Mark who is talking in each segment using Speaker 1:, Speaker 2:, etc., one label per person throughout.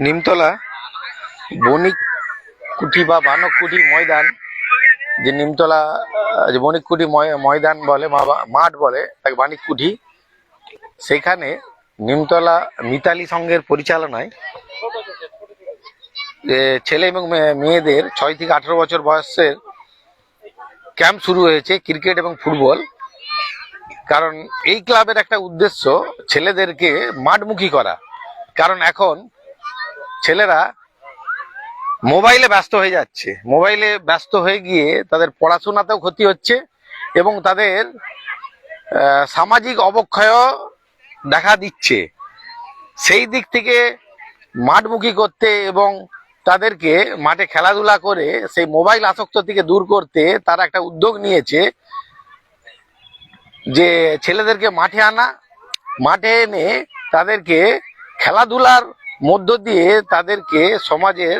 Speaker 1: নিমতলা বণিক কুঠি বা বানক কুঠি ময়দান, যে নিমতলা যে বণিক কুঠি ময়- ময়দান বলে, মা- মাঠ বলে, তাকে বাণিক কুঠি সেখানে নিমতলা মিতালি সংঘের পরিচালনায় ছেলে এবং মেয়ে- মেয়েদের ছয় থেকে আঠারো বছর বয়সের ক্যাম্প শুরু হয়েছে ক্রিকেট এবং ফুটবল। কারণ এই ক্লাবের একটা উদ্দেশ্য ছেলেদেরকে মাঠমুখী করা। কারণ এখন ছেলেরা মোবাইলে ব্যস্ত হয়ে যাচ্ছে। মোবাইলে ব্যস্ত হয়ে গিয়ে তাদের পড়াশোনাতেও ক্ষতি হচ্ছে এবং তাদের সামাজিক অবক্ষয় দেখা দিচ্ছে। সেই দিক থেকে মাঠমুখী করতে এবং তাদেরকে মাঠে খেলাধুলা করে সেই মোবাইল আসক্ত থেকে দূর করতে তারা একটা উদ্যোগ নিয়েছে যে ছেলেদেরকে মাঠে আনা, মাঠে এনে তাদেরকে খেলাধুলার মধ্য দিয়ে তাদেরকে সমাজের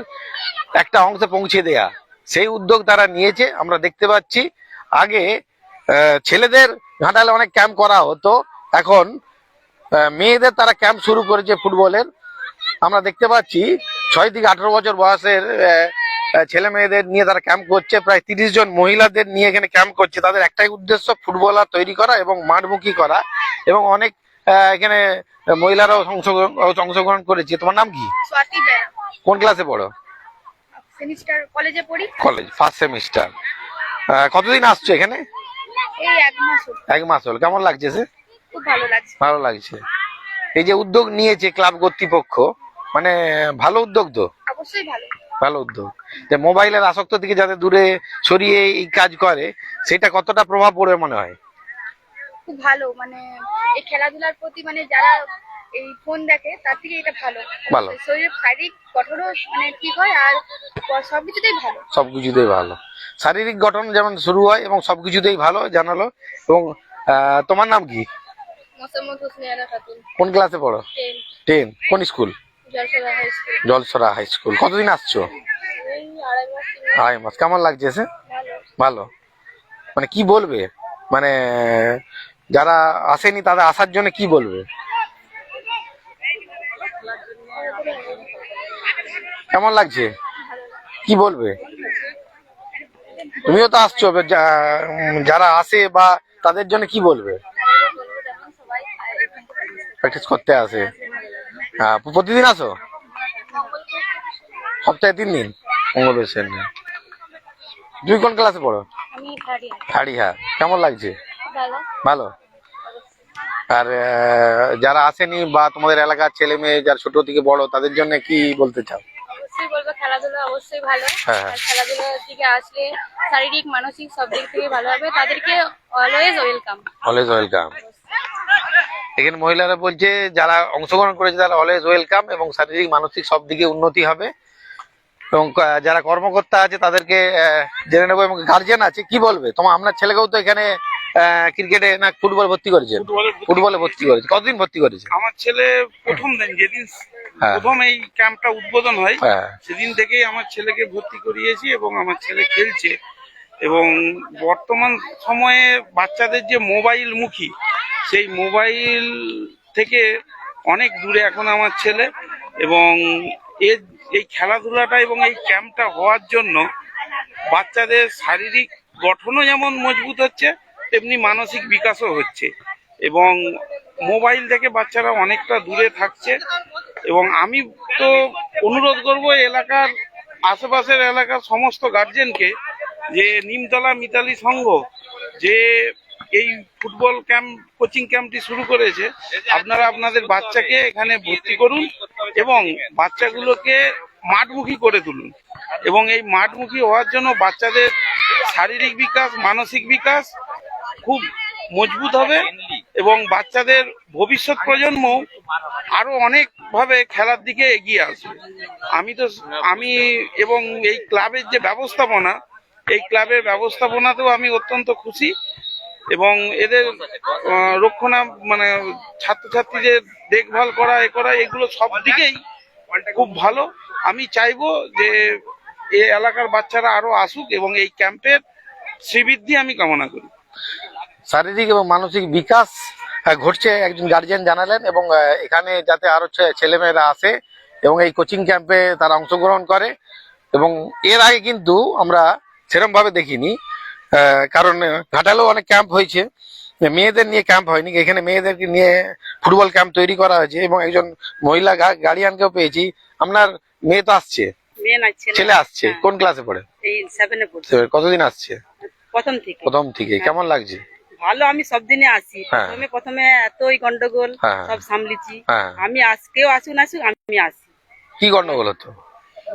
Speaker 1: একটা অংশে পৌঁছে দেয়া। সেই উদ্যোগ তারা নিয়েছে, আমরা দেখতে পাচ্ছি। আগে ছেলেদের ঘাটালে অনেক ক্যাম্প করা হতো। এখন মেয়েদের তারা ক্যাম্প শুরু করেছে ফুটবলের। আমরা দেখতে পাচ্ছি ছয় থেকে আঠারো বছর বয়সের ছেলে মেয়েদের নিয়ে তারা ক্যাম্প করছে। প্রায় তিরিশ জন মহিলাদের নিয়ে এখানে ক্যাম্প করছে। তাদের একটাই উদ্দেশ্য ফুটবলার তৈরি করা এবং মাঠমুখী করা এবং অনেক এখানে মহিলারাও অংশগ্রহণ অংশগ্রহণ করেছে। তোমার নাম কি? কোন ক্লাসে পড়ো?
Speaker 2: কলেজে পড়ি।
Speaker 1: কলেজ ফার্স্ট সেমিস্টার কতদিন আসছো এখানে?
Speaker 2: এক মাস হলো।
Speaker 1: কেমন লাগছে সে
Speaker 2: ভালো লাগছে।
Speaker 1: এই যে উদ্যোগ নিয়েছে ক্লাব কর্তৃপক্ষ মানে ভালো উদ্যোগ তো?
Speaker 2: ভালো।
Speaker 1: ভালো উদ্যোগ। যে মোবাইলের আসক্ত থেকে যাতে দূরে সরিয়ে এই কাজ করে সেটা কতটা প্রভাব পড়বে মনে হয়?
Speaker 2: খুব ভালো। মানে এই খেলাধুলার প্রতি মানে যারা এই ফোন দেখে তার থেকে এটা ভালো।
Speaker 1: ভালো।
Speaker 2: শরীরের শারীরিক গঠনও মানে ঠিক হয় আর সব কিছুতেই ভালো।
Speaker 1: সবকিছুতেই ভালো। শারীরিক গঠন যেমন শুরু হয় এবং সবকিছুতেই ভালো জানালো। এবং তোমার নাম কি? কোন ক্লাসে পড়ো?
Speaker 2: টেন।
Speaker 1: কোন স্কুল?
Speaker 2: জলসরা high school.
Speaker 1: কতদিন আসছো?
Speaker 2: আড়াই মাস
Speaker 1: কেমন লাগছে সে
Speaker 2: ভালো।
Speaker 1: ভালো। মানে কি বলবে? মানে যারা আসেনি তাদের আসার জন্য কি বলবে? কেমন লাগছে? কি বলবে? তুমিও তো আসছো যারা আসে বা তাদের জন্য কি বলবে? প্র্যাকটিস করতে আসে। হ্যাঁ প্রতিদিন আসো? সপ্তাহে তিন দিন মঙ্গলবার তুমি কোন ক্লাসে পড়ো?
Speaker 2: থার্ড ইয়ার
Speaker 1: হ্যাঁ কেমন লাগছে?
Speaker 2: ভালো।
Speaker 1: আর যারা আসেনি বা তোমাদের এলাকার ছেলে মেয়ে যারা ছোট থেকে বড় তাদের জন্য কি বলতে চাও?
Speaker 2: খেলাধুলা অবশ্যই ভালো।
Speaker 1: হ্যাঁ।
Speaker 2: আর খেলাধুলার দিকে আসলে শারীরিক মানসিক সব দিক থেকে ভালো হবে। তাদেরকে অলওয়েজ ওয়েলকাম
Speaker 1: অলওয়েজ ওয়েলকাম এখানে মহিলারা বলছে যারা অংশগ্রহণ করেছে তারা অলওয়েজ ওয়েলকাম এবং শারীরিক মানসিক সব দিকে উন্নতি হবে। এবং যারা কর্মকর্তা আছে তাদেরকে জেনে নেব এবং গার্জেন আছে। কি বলবে? তোমার আপনার ছেলেকেও তো এখানে ক্রিকেটে না ফুটবল ভর্তি করেছে
Speaker 3: ফুটবলে ভর্তি
Speaker 1: করেছে। কতদিন ভর্তি করেছে?
Speaker 3: আমার ছেলে প্রথম দিন যেদিন
Speaker 1: হ্যাঁ।
Speaker 3: প্রথম এই ক্যাম্পটা উদ্বোধন হয়।
Speaker 1: হ্যাঁ।
Speaker 3: সেদিন থেকেই আমার ছেলেকে ভর্তি করিয়েছি এবং আমার ছেলে খেলছে। এবং বর্তমান সময়ে বাচ্চাদের যে মোবাইল মুখী সেই মোবাইল থেকে অনেক দূরে এখন আমার ছেলে। এবং এর এই খেলাধুলাটা এবং এই ক্যাম্পটা হওয়ার জন্য বাচ্চাদের শারীরিক গঠনও যেমন মজবুত হচ্ছে তেমনি মানসিক বিকাশও হচ্ছে। এবং মোবাইল থেকে বাচ্চারা অনেকটা দূরে থাকছে। এবং আমি তো অনুরোধ করব এলাকার আশেপাশের এলাকার সমস্ত গার্জেনকে যে নিমতলা মিতালি সংঘ, যে এই ফুটবল ক্যাম্প কোচিং ক্যাম্পটি শুরু করেছে, আপনারা আপনাদের বাচ্চাকে এখানে ভর্তি করুন এবং বাচ্চাগুলোকে মাঠমুখী করে তুলুন। এবং এই মাঠমুখী হওয়ার জন্য বাচ্চাদের শারীরিক বিকাশ, মানসিক বিকাশ খুব মজবুত হবে। এবং বাচ্চাদের ভবিষ্যৎ প্রজন্ম আরও অনেকভাবে খেলার দিকে এগিয়ে আসবে। আমি তো আমি এবং এই ক্লাবের যে ব্যবস্থাপনা, এই ক্লাবের ব্যবস্থাপনাতেও আমি অত্যন্ত খুশি এবং এদের রক্ষণা মানে ছাত্রছাত্রীদের দেখভাল করা, এ করা, এগুলো সব দিকেই খুব ভালো। আমি চাইব যে এই এলাকার বাচ্চারা আরও আসুক এবং এই ক্যাম্পের শ্রীবৃদ্ধি আমি কামনা করি।
Speaker 1: শারীরিক এবং মানসিক বিকাশ ঘটছে একজন গার্জিয়ান জানালেন এবং এখানে যাতে আরও ছেলেমেয়েরা আসে এবং এই কোচিং ক্যাম্পে তারা অংশগ্রহণ করে এবং এর আগে কিন্তু আমরা সেরকম ভাবে দেখিনি কারণ ঘাটালেও অনেক ক্যাম্প হয়েছে। মেয়েদের নিয়ে ক্যাম্প হয়নি এখানে মেয়েদেরকে নিয়ে ফুটবল ক্যাম্প তৈরি করা হয়েছে এবং একজন মহিলা গার্ডিয়ানকেও পেয়েছি। আপনার মেয়ে তো আসছে?
Speaker 4: ছেলে।
Speaker 1: আসছে।
Speaker 4: হ্যাঁ।
Speaker 1: কোন ক্লাসে পড়ে? কতদিন আসছে?
Speaker 4: প্রথম থেকে।
Speaker 1: প্রথম থেকে। কেমন লাগছে?
Speaker 4: ভালো আমি সব দিনে আসি।
Speaker 1: হ্যাঁ।
Speaker 4: প্রথমে প্রথমে এতই গন্ডগোল
Speaker 1: হ্যাঁ।
Speaker 4: সব সামলিছি।
Speaker 1: হ্যাঁ।
Speaker 4: আমি আজকেও আসুন আসুন আমি আসি।
Speaker 1: কি গন্ডগোল হতো?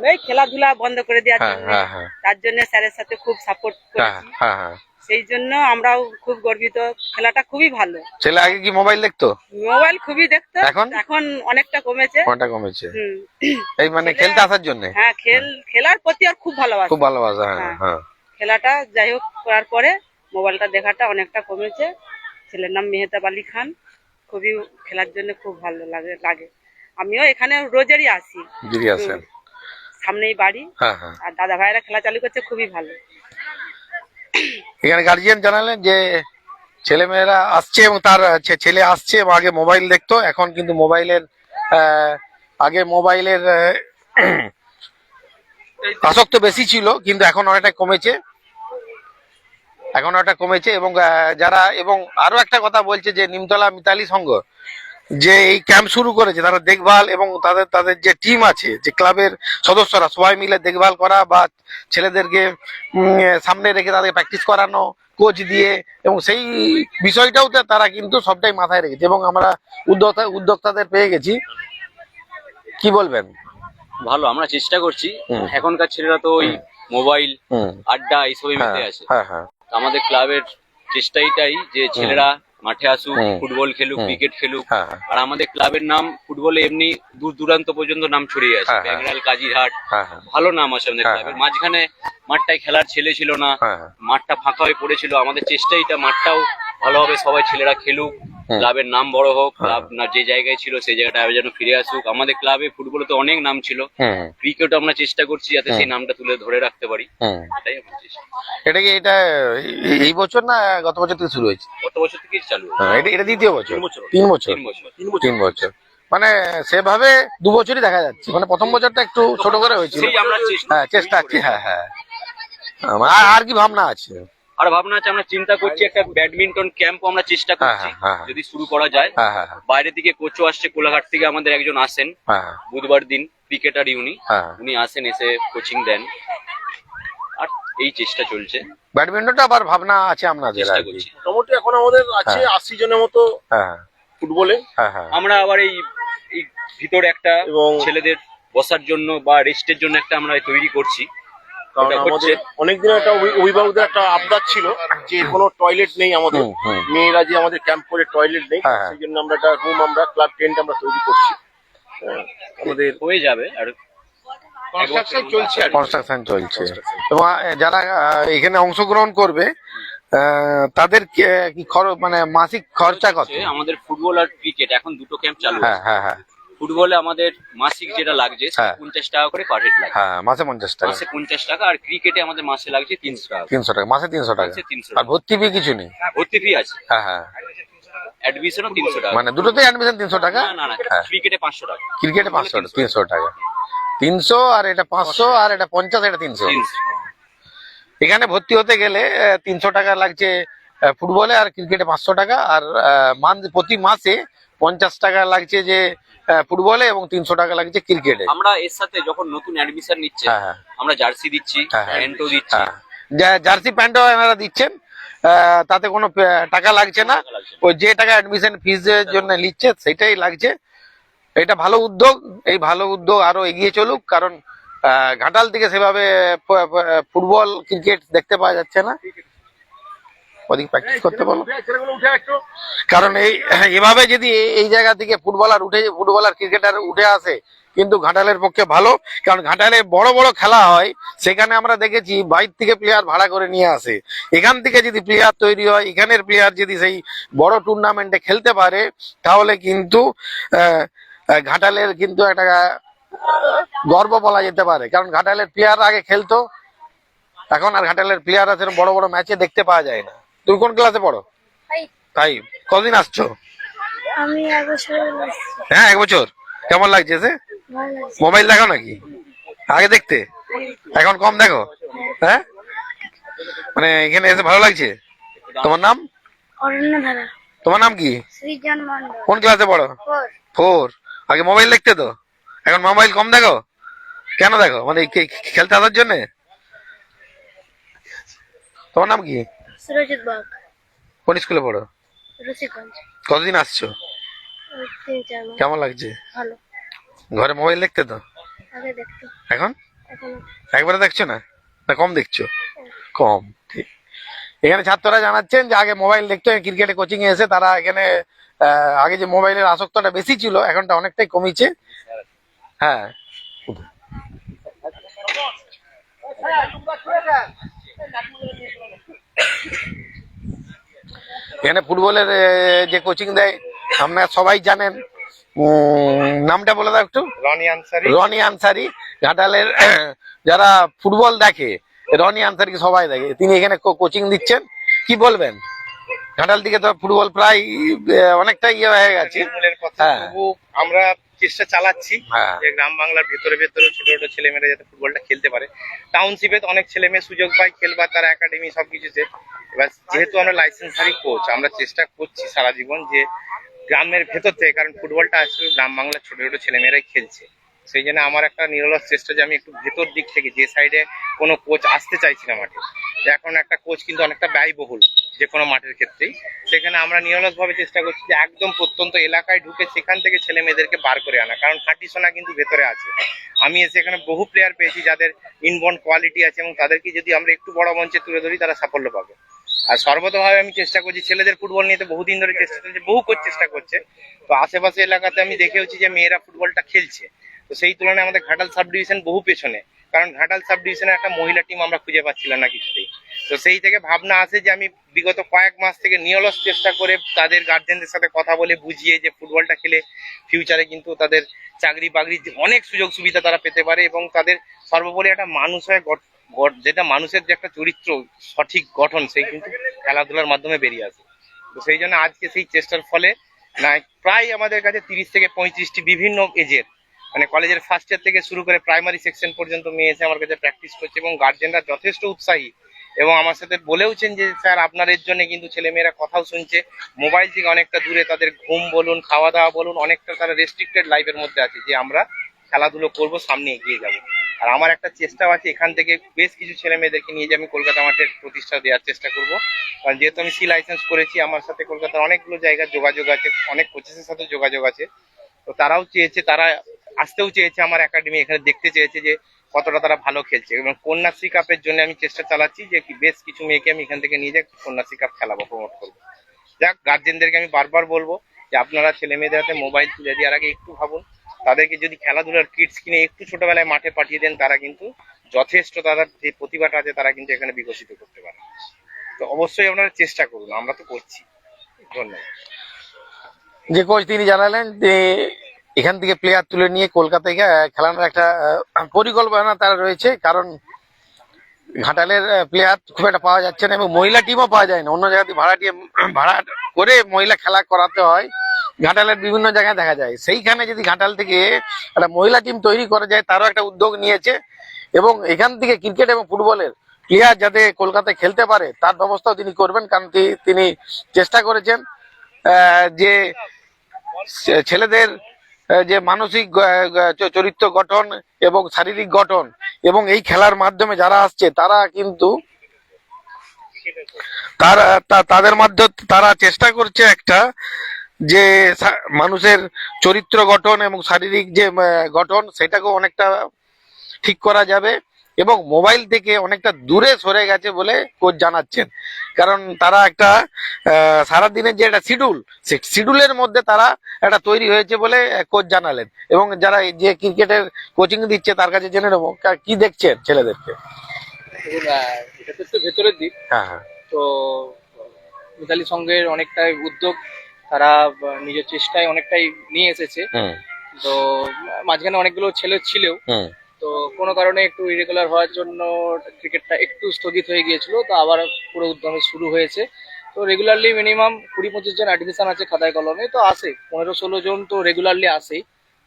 Speaker 4: ওই খেলাধুলা বন্ধ করে দেওয়ার
Speaker 1: হ্যাঁ,
Speaker 4: জন্য।
Speaker 1: হ্যাঁ, হ্যাঁ।
Speaker 4: তার জন্য স্যারের সাথে খুব সাপোর্ট
Speaker 1: হ্যাঁ
Speaker 4: করেছি।
Speaker 1: হ্যাঁ হ্যাঁ।
Speaker 4: সেই জন্য আমরাও খুব গর্বিত। খেলাটা খুবই ভালো।
Speaker 1: ছেলে আগে কি মোবাইল দেখতো?
Speaker 4: মোবাইল খুবই দেখতো।
Speaker 1: এখন?
Speaker 4: এখন অনেকটা কমেছে।
Speaker 1: কোনটা কমেছে। এই মানে খেলতে আসার জন্য?
Speaker 4: হ্যাঁ খেল খেলার প্রতি আর খুব ভালোবাসা।
Speaker 1: খুব ভালোবাসা হ্যাঁ
Speaker 4: হ্যাঁ।
Speaker 1: হ্যাঁ।
Speaker 4: খেলাটা যাই হোক করার পরে মোবাইলটা দেখাটা অনেকটা কমেছে। ছেলের নাম মেহতাব আলী খান। খুবই খেলার জন্য খুব ভালো লাগে লাগে। আমিও এখানে রোজেরই আসি। সামনেই বাড়ি।
Speaker 1: হ্যাঁ হ্যাঁ।
Speaker 4: আর দাদা ভাইরা খেলা চালু করছে খুবই ভালো।
Speaker 1: এখানে গার্জিয়ান জানালেন যে ছেলে মেয়েরা আসছে এবং তার ছেলে আসছে এবং আগে মোবাইল দেখতো এখন কিন্তু মোবাইলের আগে মোবাইলের আসক্ত বেশি ছিল কিন্তু এখন অনেকটা কমেছে। এখন অনেকটা কমেছে এবং যারা এবং আরও একটা কথা বলছে যে নিমতলা মিতালি সংঘ যে এই ক্যাম্প শুরু করেছে তারা দেখভাল এবং তাদের তাদের যে টিম আছে যে ক্লাবের সদস্যরা সবাই মিলে দেখভাল করা বা ছেলেদেরকে সামনে রেখে তাদের প্র্যাকটিস করানো কোচ দিয়ে এবং সেই বিষয়টাও তা- তারা কিন্তু সবটাই মাথায় রেখেছে এবং আমরা উদ্যোক্তা উদ্যোক্তাদের পেয়ে গেছি। কি বলবেন?
Speaker 5: ভালো আমরা চেষ্টা করছি। এখনকার ছেলেরা তো ওই মোবাইল আড্ডা এইসবই
Speaker 1: হ্যাঁ
Speaker 5: মেতে আছে।
Speaker 1: হ্যাঁ হ্যাঁ।
Speaker 5: আমাদের ক্লাবের চেষ্টাইটাই যে ছেলেরা মাঠে আসুক ফুটবল খেলুক ক্রিকেট খেলুক।
Speaker 1: হ্যাঁ।
Speaker 5: আর আমাদের ক্লাবের নাম ফুটবলে এমনি দূর দূরান্ত পর্যন্ত নাম ছড়িয়ে আছে।
Speaker 1: ব্যাংরাল হ্যাঁ।
Speaker 5: কাজিরহাট
Speaker 1: হ্যাঁ
Speaker 5: ভালো নাম আছে আমাদের ক্লাবের। মাঝখানে মাঠটায় খেলার ছেলে ছিল না। মাঠটা ফাঁকা হয়ে পড়েছিল। আমাদের চেষ্টা এটা মাঠটাও ভালোভাবে সবাই ছেলেরা খেলুক। ক্লাবের নাম বড় হোক
Speaker 1: হ্যাঁ।
Speaker 5: ক্লাব না যে জায়গায় ছিল সেই জায়গাটা আবার যেন ফিরে আসুক। আমাদের ক্লাবে ফুটবলে তো অনেক নাম ছিল। ক্রিকেট আমরা চেষ্টা করছি যাতে সেই নামটা তুলে ধরে রাখতে পারি। এটাই আমার চেষ্টা
Speaker 1: এটা কি এটা এই- বছর না গত বছর থেকে শুরু হয়েছে?
Speaker 5: গত বছর থেকে চালু
Speaker 1: হ্যাঁ, এটা এটা দ্বিতীয় বছর।
Speaker 5: তিন বছর।
Speaker 1: তিন বছর।
Speaker 5: তিন বছর।
Speaker 1: তিন বছর। মানে সেভাবে দু বছরই দেখা যাচ্ছে। মানে প্রথম বছরটা একটু ছোট করে হয়েছিল।
Speaker 5: সেই আমরা চেষ্টা
Speaker 1: হ্যাঁ চেষ্টা আছে হ্যাঁ হ্যাঁ। আর- আর কি ভাবনা আছে?
Speaker 5: আর ভাবনা আছে আমরা চিন্তা করছি একটা ব্যাডমিন্টন ক্যাম্পও আমরা চেষ্টা
Speaker 1: হ্যাঁ,
Speaker 5: করছি
Speaker 1: হ্যাঁ, হ্যাঁ।
Speaker 5: যদি শুরু করা যায়। বাইরে থেকে কোচও আসছে কোলাঘাট থেকে আমাদের একজন আসেন বুধবার দিন ক্রিকেটার উনি।
Speaker 1: হ্যাঁ
Speaker 5: উনি আসেন এসে কোচিং দেন। আর এই চেষ্টা চলছে।
Speaker 1: ব্যাডমিন্টনটা আবার ভাবনা আছে আপনাদের
Speaker 5: চেষ্টা করছি।
Speaker 6: মোটামুটি এখন আমাদের আছে। আশি জনের মতো ফুটবলে।
Speaker 5: আমরা আবার এই ভিতরে একটা ছেলেদের বসার জন্য বা রেস্টের জন্য একটা আমরা তৈরি করছি।
Speaker 6: কারণ আমাদের অনেকদিন একটা অভি- অভিভাবকদের একটা আবদার ছিল যে কোনো টয়লেট নেই আমাদের। মেয়েরা যে আমাদের ক্যাম্প করে টয়লেট নেই
Speaker 1: হ্যাঁ, হ্যাঁ।
Speaker 6: সেই জন্য আমরা একটা রুম আমরা ক্লাব টেন্ট আমরা তৈরি করছি। হ্যাঁ, আমাদের
Speaker 5: হয়ে যাবে আর
Speaker 6: কনস্ট্রাকশন চলছে আর
Speaker 1: কনস্ট্রাকশন চলছে। এবং যারা আহ, এখানে অংশগ্রহণ করবে আহ, তাদের কি- মানে মাসিক খরচা কত?
Speaker 5: আমাদের ফুটবল আর ক্রিকেট এখন দুটো ক্যাম্প চালু
Speaker 1: হ্যাঁ হ্যাঁ হ্যাঁ।
Speaker 5: ফুটবলে আমাদের মাসিক যেটা লাগছে
Speaker 1: হ্যাঁ।
Speaker 5: পঞ্চাশ টাকা করে পার হেড লাগে
Speaker 1: হ্যাঁ মাসে পঞ্চাশ টাকা।
Speaker 5: মাসে পঞ্চাশ টাকা আর ক্রিকেটে আমাদের মাসে লাগছে তিনশো টাকা।
Speaker 1: তিনশো টাকা মাসে তিনশো টাকা।
Speaker 5: মাসে তিনশো
Speaker 1: আর ভর্তি ফি কিছু নেই?
Speaker 5: ভর্তি ফি আছে।
Speaker 1: হ্যাঁ হ্যাঁ।
Speaker 5: অ্যাডমিশনও তিনশো টাকা।
Speaker 1: মানে দুটোতেই অ্যাডমিশন তিনশো টাকা?
Speaker 5: না না না
Speaker 1: হ্যাঁ।
Speaker 5: ক্রিকেটে পাঁচশো টাকা।
Speaker 1: ক্রিকেটে পাঁচশো টাকা তিনশো টাকা। তিনশো আর এটা পাঁচশো আর এটা পঞ্চাশ এটা তিনশো।
Speaker 5: তিনশো।
Speaker 1: এখানে ভর্তি হতে গেলে তিনশো টাকা লাগছে আহ, ফুটবলে আর ক্রিকেটে পাঁচশো টাকা। আর আহ, মান- প্রতি মাসে পঞ্চাশ টাকা লাগছে যে ফুটবলে এবং তিনশো টাকা লাগছে ক্রিকেটে।
Speaker 5: আমরা এর সাথে যখন নতুন অ্যাডমিশন নিচ্ছে
Speaker 1: হ্যাঁ হ্যাঁ।
Speaker 5: আমরা জার্সি দিচ্ছি
Speaker 1: হ্যাঁ, হ্যাঁ।
Speaker 5: প্যান্টও দিচ্ছি।
Speaker 1: জার্সি প্যান্টও এনারা দিচ্ছেন। তাতে কোনো টাকা লাগছে না। ওই যে টাকা অ্যাডমিশন ফিজের জন্য নিচ্ছে সেটাই লাগছে। এটা ভালো উদ্যোগ। এই ভালো উদ্যোগ আরও এগিয়ে চলুক কারণ ঘাটাল থেকে সেভাবে ফুটবল ক্রিকেট দেখতে পাওয়া যাচ্ছে না। ওদিকে প্র্যাকটিস করতে বলো? কারণ এই এভাবে যদি এই- জায়গা থেকে ফুটবলার উঠে ফুটবলার ক্রিকেটার উঠে আসে কিন্তু ঘাটালের পক্ষে ভালো কারণ ঘাটালে বড় বড় খেলা হয় সেখানে আমরা দেখেছি বাইর থেকে প্লেয়ার ভাড়া করে নিয়ে আসে। এখান থেকে যদি প্লেয়ার তৈরি হয় এখানের প্লেয়ার যদি সেই বড় টুর্নামেন্টে খেলতে পারে তাহলে কিন্তু ঘাটালের কিন্তু একটা গর্ব বলা যেতে পারে। কারণ ঘাটালের প্লেয়ার আগে খেলতো এখন আর ঘাটালের প্লেয়ার আছে বড় বড় ম্যাচে দেখতে পাওয়া যায় না। তুমি কোন ক্লাসে পড়ো? তাই কদিন আসছো?
Speaker 2: আমি এক বছর
Speaker 1: হ্যাঁ এক বছর। কেমন লাগছে সে মোবাইল দেখো নাকি? আগে দেখতে? এখন কম দেখো? হ্যাঁ। মানে এখানে এসে ভালো লাগছে? তোমার নাম?
Speaker 2: অরণ্য ধারা।
Speaker 1: তোমার নাম কি?
Speaker 2: সৃজন
Speaker 1: কোন ক্লাসে পড়ো?
Speaker 2: ফোর।
Speaker 1: আগে মোবাইল দেখতে তো? এখন মোবাইল কম দেখো? কেন দেখো? মানে খেলতে আসার জন্য? তোমার নাম কি?
Speaker 2: সুরজিৎ বাগ।
Speaker 1: কোন স্কুলে পড়ো?
Speaker 2: রসিগঞ্জ
Speaker 1: কতদিন আসছো?
Speaker 2: তিন চার মাস।
Speaker 1: কেমন লাগছে?
Speaker 2: ভালো।
Speaker 1: ঘরে মোবাইল দেখতে তো?
Speaker 2: আগে দেখতো
Speaker 1: এখন?
Speaker 2: এখন
Speaker 1: একবারে দেখছ না? না কম দেখছ? কম ঠিক। এখানে ছাত্ররা জানাচ্ছেন যে আগে মোবাইল দেখতো ক্রিকেটে কোচিং এ এসে তারা এখানে আগে যে মোবাইলের আসক্তটা বেশি ছিল এখনটা অনেকটাই কমেছে। হ্যাঁ। এখানে ফুটবলের যে কোচিং দেয় আপনারা সবাই জানেন। নামটা বলে দাও একটু।
Speaker 6: রনি আনসারি।
Speaker 1: রনি আনসারি ঘাটালের যারা ফুটবল দেখে রনি আনসারিকে সবাই দেখে। তিনি এখানে কোচিং দিচ্ছেন। কি বলবেন? ঘাটাল দিকে তো ফুটবল প্রায় অনেকটা ইয়ে হয়ে গেছে। হ্যাঁ।
Speaker 6: আমরা চেষ্টা চালাচ্ছি
Speaker 1: হ্যাঁ।
Speaker 6: যে গ্রাম বাংলার ভেতরে ভেতরে ছোট ছোট ছেলেমেয়েরা যাতে ফুটবলটা খেলতে পারে। টাউনশিপে অনেক ছেলে মেয়ে সুযোগ পায় খেলবার তার একাডেমি সবকিছুতে এবার যেহেতু আমরা লাইসেন্সারি কোচ আমরা চেষ্টা করছি সারা জীবন যে গ্রামের ভেতর থেকে কারণ ফুটবলটা আসলে গ্রাম বাংলার ছোট ছোট ছেলেমেয়েরাই খেলছে। সেই জন্য আমার একটা নিরলস চেষ্টা যে আমি একটু ভেতর দিক থেকে যে সাইডে কোনো কোচ আসতে চাইছি না মাঠে এখন একটা কোচ কিন্তু অনেকটা ব্যয়বহুল। যে কোনো মাঠের ক্ষেত্রেই। সেখানে আমরা নিরলস ভাবে চেষ্টা করছি যে একদম প্রত্যন্ত এলাকায় ঢুকে সেখান থেকে ছেলে মেয়েদেরকে বার করে আনা। কারণ খাঁটি সোনা কিন্তু ভেতরে আছে। আমি এসে এখানে বহু প্লেয়ার পেয়েছি যাদের ইনবর্ন কোয়ালিটি আছে এবং তাদেরকে যদি আমরা একটু বড় মঞ্চে তুলে ধরি, তারা সাফল্য পাবে। আর সর্বতভাবে আমি চেষ্টা করছি, ছেলেদের ফুটবল নিয়ে তো বহুদিন ধরে চেষ্টা চলছে, বহু চেষ্টা করছে। তো আশেপাশে এলাকাতে আমি দেখেওছি যে মেয়েরা ফুটবলটা খেলছে। তো সেই তুলনায় আমাদের ঘাটাল সাব ডিভিশন বহু পেছনে। কারণ ঘাটাল সাব একটা মহিলা টিম আমরা খুঁজে পাচ্ছিলাম না কিছুতেই। তো সেই থেকে ভাবনা আসে যে আমি বিগত কয়েক মাস থেকে নিয়লস চেষ্টা করে তাদের গার্জেনদের সাথে কথা বলে বুঝিয়ে যে ফুটবলটা খেলে ফিউচারে কিন্তু তাদের চাকরি বাকরি অনেক সুযোগ সুবিধা তারা পেতে পারে এবং তাদের সর্বোপরি একটা মানুষ হয়ে যেটা মানুষের যে একটা চরিত্র, সঠিক গঠন, সেই কিন্তু খেলাধুলার মাধ্যমে বেরিয়ে আসে। তো সেই জন্য আজকে সেই চেষ্টার ফলে না প্রায় আমাদের কাছে তিরিশ থেকে পঁয়ত্রিশটি বিভিন্ন এজের মানে কলেজের ফার্স্ট ইয়ার থেকে শুরু করে প্রাইমারি সেকশন পর্যন্ত মেয়ে এসে আমার কাছে প্র্যাকটিস করছে এবং গার্জেনরা যথেষ্ট উৎসাহী। এবং আমার সাথে বলেওছেন যে, স্যার, আপনার এর জন্য কিন্তু ছেলেমেয়েরা কথাও শুনছে। মোবাইল থেকে অনেকটা দূরে তাদের ঘুম বলুন খাওয়া দাওয়া বলুন, অনেকটা তারা রেস্ট্রিক্টেড লাইফের মধ্যে আছে যে, আমরা খেলাধুলো করব, সামনে এগিয়ে যাব। আর আমার একটা চেষ্টাও আছে, এখান থেকে বেশ কিছু ছেলে মেয়েদেরকে নিয়ে যে, আমি কলকাতা মাঠের প্রতিষ্ঠা দেওয়ার চেষ্টা করব। কারণ যেহেতু আমি সি লাইসেন্স করেছি, আমার সাথে কলকাতার অনেকগুলো জায়গায় যোগাযোগ আছে, অনেক কোচেসের সাথে যোগাযোগ আছে। তো তারাও চেয়েছে, তারা আসতেও চেয়েছে আমার একাডেমি, এখানে দেখতে চেয়েছে যে কতটা তারা ভালো খেলছে। এবং কন্যাশ্রী কাপের জন্য আমি চেষ্টা চালাচ্ছি যে বেশ কিছু মেয়েকে আমি এখান থেকে নিয়ে যাই কন্যাশ্রী কাপ খেলাবো প্রমোট করব। যাক গার্জেনদেরকে আমি বারবার বলব যে আপনারা ছেলে মেয়েদের হাতে মোবাইল তুলে দেওয়ার আগে একটু ভাবুন। তাদেরকে যদি খেলাধুলার কিটস কিনে একটু ছোটবেলায় মাঠে পাঠিয়ে দেন, তারা কিন্তু যথেষ্ট তাদের যে প্রতিভাটা আছে, তারা কিন্তু এখানে বিকশিত করতে পারে। তো অবশ্যই আপনারা চেষ্টা করুন, আমরা তো করছি। ধন্যবাদ।
Speaker 1: যে কোচ তিনি জানালেন যে এখান থেকে প্লেয়ার তুলে নিয়ে কলকাতায় খেলানোর একটা পরিকল্পনা তার রয়েছে। কারণ ঘাটালের প্লেয়ার খুব একটা পাওয়া যাচ্ছে না এবং মহিলা টিমও পাওয়া যায় না। অন্য জায়গাতে ভাড়া টিম ভাড়া করে মহিলা খেলা করাতে হয়। ঘাটালের বিভিন্ন জায়গায় দেখা যায়। সেইখানে যদি ঘাটাল থেকে একটা মহিলা টিম তৈরি করা যায়, তারও একটা উদ্যোগ নিয়েছে। এবং এখান থেকে ক্রিকেট এবং ফুটবলের প্লেয়ার যাতে কলকাতায় খেলতে পারে, তার ব্যবস্থাও তিনি করবেন। কারণ তিনি চেষ্টা করেছেন যে ছেলেদের যে মানসিক চরিত্র গঠন এবং শারীরিক গঠন এবং এই খেলার মাধ্যমে যারা আসছে, তারা কিন্তু তারা তাদের মাধ্যমে তারা চেষ্টা করছে একটা যে মানুষের চরিত্র গঠন এবং শারীরিক যে গঠন, সেটাকেও অনেকটা ঠিক করা যাবে। এবং মোবাইল থেকে অনেকটা দূরে সরে গেছে বলে কোচ জানাচ্ছেন। কারণ তারা একটা সারাদিনের যে একটা শিডিউল সেই শিডিউলের মধ্যে তারা একটা তৈরি হয়েছে বলে কোচ জানালেন। এবং যারা যে ক্রিকেটের কোচিং দিচ্ছে তার কাছে জেনে নেব। কি দেখছেন ছেলেদেরকে?
Speaker 7: এটা তো একটু ভেতরের দিক।
Speaker 1: হ্যাঁ হ্যাঁ।
Speaker 7: তো মিতালি সঙ্গের অনেকটাই উদ্যোগ তারা নিজের চেষ্টায় অনেকটাই নিয়ে এসেছে। তো মাঝখানে অনেকগুলো ছেলে ছিলেও
Speaker 1: হুম।
Speaker 7: তো কোনো কারণে একটু ইরেগুলার হওয়ার জন্য ক্রিকেটটা একটু স্থগিত হয়ে গিয়েছিল, তো আবার পুরো উদ্যমে শুরু হয়েছে। তো রেগুলারলি মিনিমাম কুড়ি পঁচিশ জন অ্যাডমিশন আছে খাতায় কলমে তো আসে পনেরো ষোলো জন তো রেগুলারলি আসেই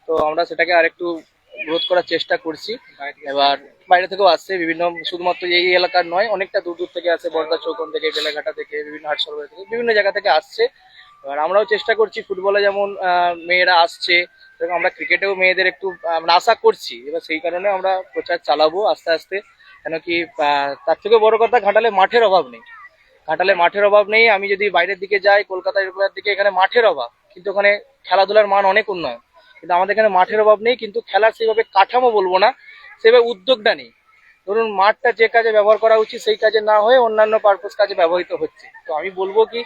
Speaker 7: তো আমরা সেটাকে আরেকটু গ্রোথ করার চেষ্টা করছি। এবার বাইরে থেকেও আসছে, বিভিন্ন শুধুমাত্র এই এলাকার নয়, অনেকটা দূর দূর থেকে আসে বর্দা চৌকন থেকে, বেলাঘাটা থেকে, বিভিন্ন হাট সরবরাহ থেকে, বিভিন্ন জায়গা থেকে আসছে। এবার আমরাও চেষ্টা করছি ফুটবলে যেমন মেয়েরা আসছে, এবং আমরা ক্রিকেটেও মেয়েদের একটু মানে আশা করছি, এবার সেই কারণে আমরা প্রচার চালাবো আস্তে আস্তে, কেন কি তার থেকে বড় কথা ঘাটালে মাঠের অভাব নেই। ঘাটালে মাঠের অভাব নেই, আমি যদি বাইরের দিকে যাই, কলকাতা দিকে, এখানে মাঠের অভাব, কিন্তু ওখানে খেলাধুলার মান অনেক উন্নয়ন। কিন্তু আমাদের এখানে মাঠের অভাব নেই, কিন্তু খেলার সেইভাবে কাঠামো বলব না, সেভাবে উদ্যোগটা নেই। ধরুন, মাঠটা যে কাজে ব্যবহার করা উচিত, সেই কাজে না হয়ে অন্যান্য পারপোজ কাজে ব্যবহৃত হচ্ছে। তো আমি বলব কি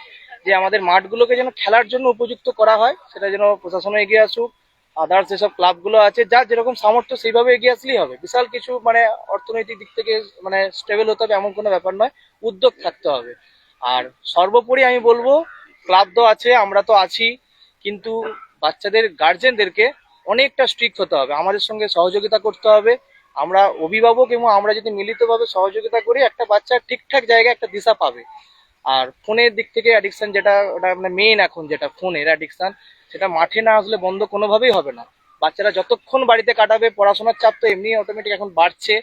Speaker 7: যে আমাদের মাঠগুলোকে যেন খেলার জন্য উপযুক্ত করা হয়, সেটা যেন প্রশাসনও এগিয়ে আসুক আদার্স যেসব ক্লাবগুলো আছে, যা যেরকম সামর্থ্য সেইভাবে এগিয়ে আসলেই হবে। বিশাল কিছু মানে অর্থনৈতিক দিক থেকে মানে স্টেবল হতে হবে, এমন কোনো ব্যাপার নয়, উদ্যোগ থাকতে হবে। আর সর্বোপরি আমি বলব ক্লাব তো আছে, আমরা তো আছি, কিন্তু বাচ্চাদের গার্জেনদেরকে অনেকটা স্ট্রিক্ট হতে হবে। আমাদের সঙ্গে সহযোগিতা করতে হবে। আমরা অভিভাবক এবং আমরা যদি মিলিতভাবে সহযোগিতা করি, একটা বাচ্চা ঠিকঠাক জায়গায় একটা দিশা পাবে। আর ফোনের দিক থেকে অ্যাডিকশান যেটা, ওটা মানে মেইন এখন যেটা ফোনের অ্যাডিকশান সেটা মাঠে না আসলে বন্ধ কোনোভাবেই হবে না। বাচ্চারা যতক্ষণ বাড়িতে কাটাবে, পড়াশোনার চাপ তো এমনি অটোমেটিক এখন বাড়ছে।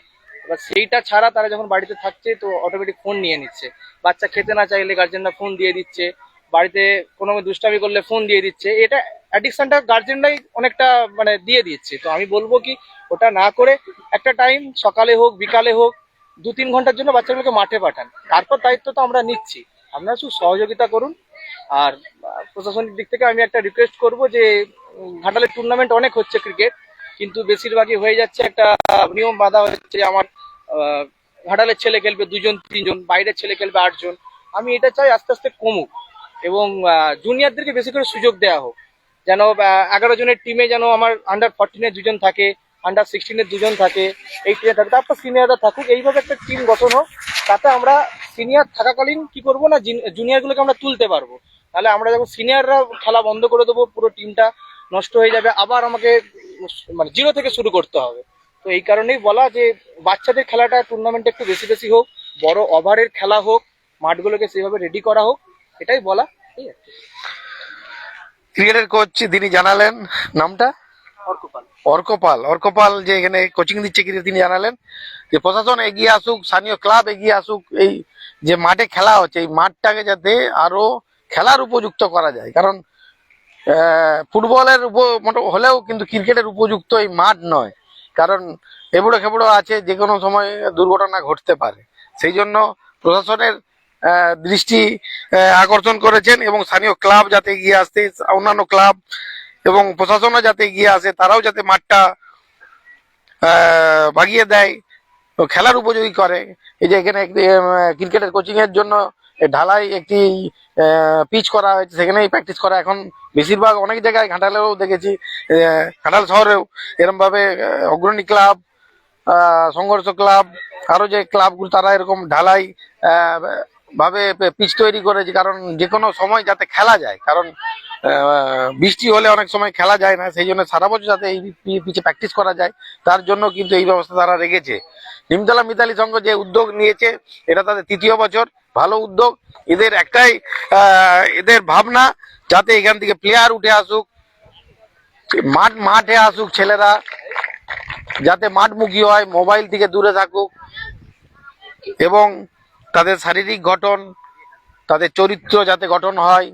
Speaker 7: এবার সেইটা ছাড়া তারা যখন বাড়িতে থাকছে, তো অটোমেটিক ফোন নিয়ে নিচ্ছে। বাচ্চা খেতে না চাইলে গার্জেনরা ফোন দিয়ে দিচ্ছে। বাড়িতে কোনো দুষ্টামি করলে ফোন দিয়ে দিচ্ছে। এটা অ্যাডিকশনটা গার্জেনরাই অনেকটা মানে দিয়ে দিচ্ছে। তো আমি বলব কি, ওটা না করে একটা টাইম সকালে হোক, বিকালে হোক দু তিন ঘণ্টার জন্য বাচ্চাগুলোকে মাঠে পাঠান। তারপর দায়িত্ব তো আমরা নিচ্ছি। আপনারা শুধু সহযোগিতা করুন। আর প্রশাসনিক দিক থেকে আমি একটা রিকোয়েস্ট করব যে ঘাটালের টুর্নামেন্ট অনেক হচ্ছে ক্রিকেট কিন্তু বেশিরভাগই হয়ে যাচ্ছে একটা নিয়ম বাঁধা হচ্ছে আমার ঘাটালের ছেলে খেলবে দুজন, তিনজন, বাইরের ছেলে খেলবে আটজন। আমি এটা চাই আস্তে আস্তে কমুক এবং জুনিয়রদেরকে বেশি করে সুযোগ দেওয়া হোক। যেন এগারো জনের টিমে যেন আমার আন্ডার ফোরটিনের দুজন থাকে। আন্ডার সিক্সটিনের দুজন থাকে এইটিনে থাকে, তারপর সিনিয়ররা থাকুক, এইভাবে একটা টিম গঠন হোক, তাতে আমরা সিনিয়র থাকাকালীন কি করব না জুনিয়রগুলোকে আমরা তুলতে পারব। তাহলে আমরা যখন সিনিয়ররা খেলা বন্ধ করে দেবো, পুরো টিমটা নষ্ট হয়ে যাবে, আবার আমাকে মানে জিরো থেকে শুরু করতে হবে। তো এই কারণেই বলা যে বাচ্চাদের খেলাটা টুর্নামেন্টে একটু বেশি বেশি হোক, বড় ওভারের খেলা হোক, মাঠগুলোকে সেভাবে রেডি করা হোক, এটাই বলা, ঠিক আছে?
Speaker 1: ক্রিকেটের কোচ তিনি জানালেন, নামটা?
Speaker 7: অর্কপাল।
Speaker 1: অর্কপাল যে এখানে কোচিং দিচ্ছে কি তিনি জানালেন যে প্রশাসন এগিয়ে আসুক, স্থানীয় ক্লাব এগিয়ে আসুক, এই যে মাঠে খেলা হচ্ছে, এই মাঠটাকে যাতে আরও খেলার উপযুক্ত করা যায়। কারণ ফুটবলের হলেও কিন্তু ক্রিকেটের উপযুক্ত এই মাঠ নয়। কারণ, এবড়ো খেবড়ো আছে, যে কোনো সময় দুর্ঘটনা ঘটতে পারে। সেই জন্য প্রশাসনের দৃষ্টি আকর্ষণ করেছেন এবং স্থানীয় ক্লাব যাতে এগিয়ে আসতে, অন্যান্য ক্লাব এবং প্রশাসনও যাতে এগিয়ে আসে, তারাও যাতে মাঠটা ভাগিয়ে দেয় খেলার উপযোগী করে। এই যে এখানে একটি ক্রিকেটের কোচিং এর জন্য ঢালাই একটি পিচ করা হয়েছে, সেখানেই প্র্যাকটিস করা। এখন বেশিরভাগ অনেক জায়গায় ঘাটালেও দেখেছি ঘাটাল শহরেও এরম ভাবে অগ্রণী ক্লাব সংঘর্ষ ক্লাব আরও যে ক্লাবগুলো, তারা এরকম ঢালাই ভাবে পিচ তৈরি করেছে, কারণ যে কোনো সময় যাতে খেলা যায়, কারণ বৃষ্টি হলে অনেক সময় খেলা যায় না, সেই জন্য সারা বছর যাতে এই পিচে প্র্যাকটিস করা যায়, তার জন্য কিন্তু এই ব্যবস্থা তারা রেখেছে। নিমতলা মিতালি সংঘ যে উদ্যোগ নিয়েছে, এটা তাদের তৃতীয় বছর, ভালো উদ্যোগ। এদের একটাই এদের ভাবনা, যাতে এখান থেকে প্লেয়ার উঠে আসুক, মাঠ, মাঠে আসুক ছেলেরা, যাতে মাঠমুখী হয় মোবাইল থেকে দূরে থাকুক, এবং তাদের শারীরিক গঠন, তাদের চরিত্র যাতে গঠন হয়,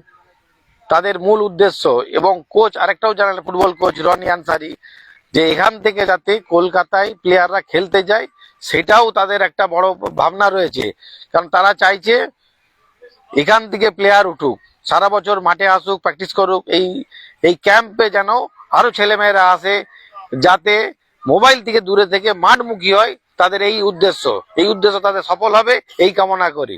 Speaker 1: তাদের মূল উদ্দেশ্য এবং কোচ আরেকটাও জানালেন ফুটবল কোচ রনি আনসারি, যে এখান থেকে যাতে কলকাতায় প্লেয়াররা খেলতে যায়, সেটাও তাদের একটা বড় ভাবনা রয়েছে। কারণ তারা চাইছে এখান থেকে প্লেয়ার উঠুক, সারা বছর মাঠে আসুক প্র্যাকটিস করুক, এই এই ক্যাম্পে যেন আরও ছেলেমেয়েরা আসে, যাতে মোবাইল থেকে দূরে থেকে মাঠমুখী হয় তাদের এই উদ্দেশ্য। এই উদ্দেশ্য তাদের সফল হবে এই কামনা করি।